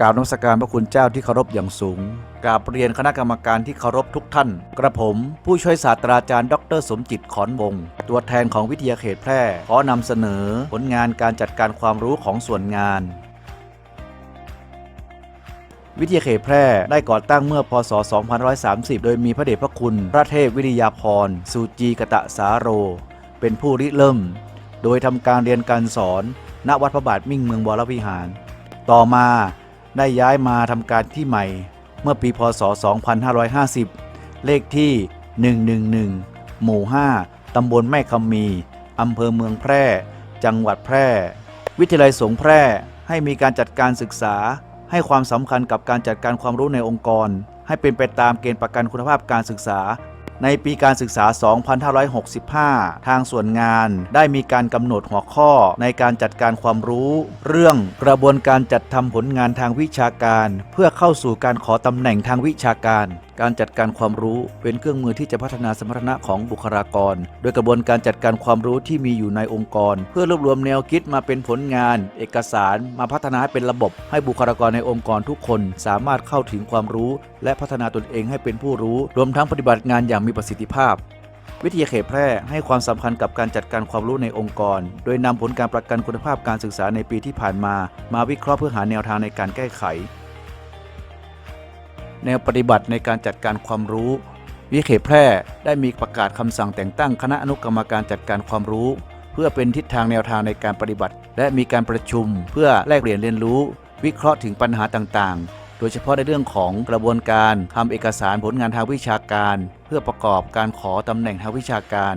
กราบนมัสการพระคุณเจ้าที่เคารพอย่างสูงกราบเรียนคณะกรรมการที่เคารพทุกท่าน กระผมผู้ช่วยศาสตราจารย์ ดร สมจิตขอนวงตัวแทนของวิทยาเขตแพร่ ขอนำเสนอผลงานการจัดการความรู้ของส่วนงาน วิทยาเขตแพร่ได้ก่อตั้งเมื่อพศ 2530 โดยมีพระเดชพระคุณ พระเทพวิริยาภรสุจีกตะสาโร เป็นผู้ริเริ่ม โดยทำการเรียนการสอน ณวัดพระบาทมิ่งเมืองวรวิหาร ต่อมา ได้ย้ายมาทำการที่ใหม่ เมื่อปีพศ 2550 เลขที่ 111 หมู่ 5 ตำบลแม่คำมีอำเภอเมืองแพร่ จังหวัดแพร่ วิทยาลัยสงแพร่ให้มีการจัดการศึกษา ให้ความสำคัญกับการจัดการความรู้ในองค์กร ให้เป็นไปตามเกณฑ์ประกันคุณภาพการศึกษา ในปีการศึกษา 2565 ทางส่วนงานได้มีการกำหนดหัวข้อในการจัดการความรู้ เรื่องกระบวนการจัดทำผลงานทางวิชาการ เพื่อเข้าสู่การขอตำแหน่งทางวิชาการการจัดการความรู้เป็นเครื่องมือที่จะพัฒนาสมรรถนะของบุคลากร โดยกระบวนการจัดการความรู้ที่มีอยู่ในองค์กร เพื่อรวบรวมแนวคิดมาเป็นผลงาน เอกสาร มาพัฒนาให้เป็นระบบ ให้บุคลากรในองค์กรทุกคนสามารถเข้าถึงความรู้ และพัฒนาตนเองให้เป็นผู้รู้ รวมทั้งปฏิบัติงานอย่างมีประสิทธิภาพวิทยาเขตแพร่ให้ความสำคัญกับการจัดการความรู้ในองค์กร โดยนำผลการประกันคุณภาพการศึกษาในปีที่ผ่านมา มาวิเคราะห์เพื่อหาแนวทางในการแก้ไข แนวปฏิบัติในการจัดการความรู้ วิเขตแพร่ได้มีประกาศคำสั่งแต่งตั้งคณะอนุกรรมการจัดการความรู้ เพื่อเป็นทิศทางแนวทางในการปฏิบัติ และมีการประชุมเพื่อแลกเปลี่ยนเรียนรู้ วิเคราะห์ถึงปัญหาต่างๆ โดยเฉพาะในเรื่องของกระบวนการทำเอกสารผลงานทางวิชาการ เพื่อประกอบการขอตำแหน่งทางวิชาการ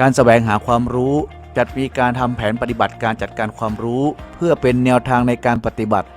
การแสวงหาความรู้จัดมีการทำแผนปฏิบัติการจัดการความรู้ เพื่อเป็นแนวทางในการปฏิบัติ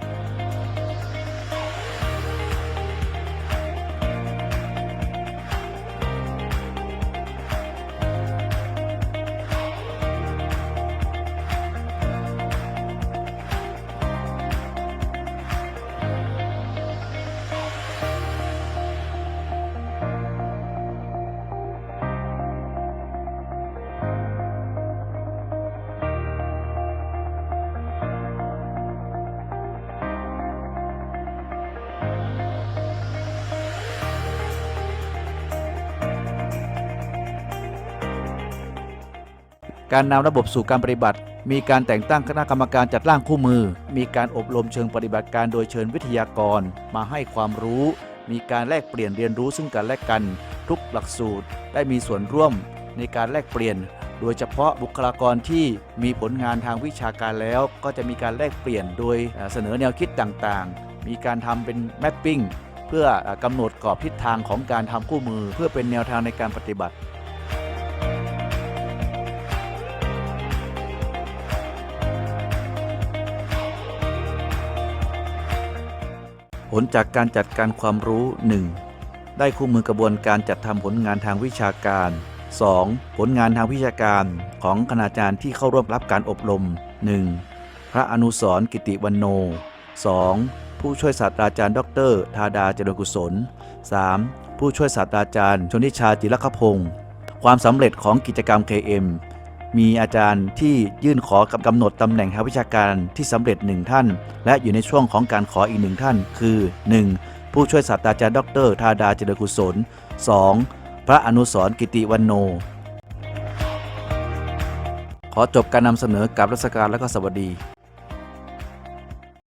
การนำระบบสู่การปฏิบัติ มีการแต่งตั้งคณะกรรมการจัดร่างคู่มือ มีการอบรมเชิงปฏิบัติการโดยเชิญวิทยากร มาให้ความรู้ มีการแลกเปลี่ยนเรียนรู้ซึ่งกันและกัน ทุกหลักสูตรได้มีส่วนร่วมในการแลกเปลี่ยน โดยเฉพาะบุคลากรที่มีผลงานทางวิชาการแล้ว ก็จะมีการแลกเปลี่ยนโดยเสนอแนวคิดต่างๆ มีการทำเป็นแมปปิ้งเพื่อกำหนดกรอบทิศทางของการทำคู่มือ เพื่อเป็นแนวทางในการปฏิบัติ ผลจากการจัดการความรู้ 1. ได้คู่มือกระบวนการจัดทำผลงานทางวิชาการ 2. ผลงานทางวิชาการของคณาจารย์ที่เข้าร่วมรับการอบรม 1. พระอนุสรกิติวันโน 2. ผู้ช่วยศาสตราจารย์ ดรธาดาเจริญกุศล 3. ผู้ช่วยศาสตราจารย์ ชนิชาจิรคพงศ์ความสำเร็จของกิจกรรม KM มีอาจารย์ที่ยื่นขอกับกำหนดตำแหน่งทางวิชาการที่สำเร็จหนึ่งท่าน และอยู่ในช่วงของการขออีกหนึ่งท่าน คือ 1. ผู้ช่วยศาสตราจารย์ดรธาดาเจริญกุศล 2. พระอนุสรกิติวันโน ขอจบการนำเสนอกับรัศการและก็สวัสดี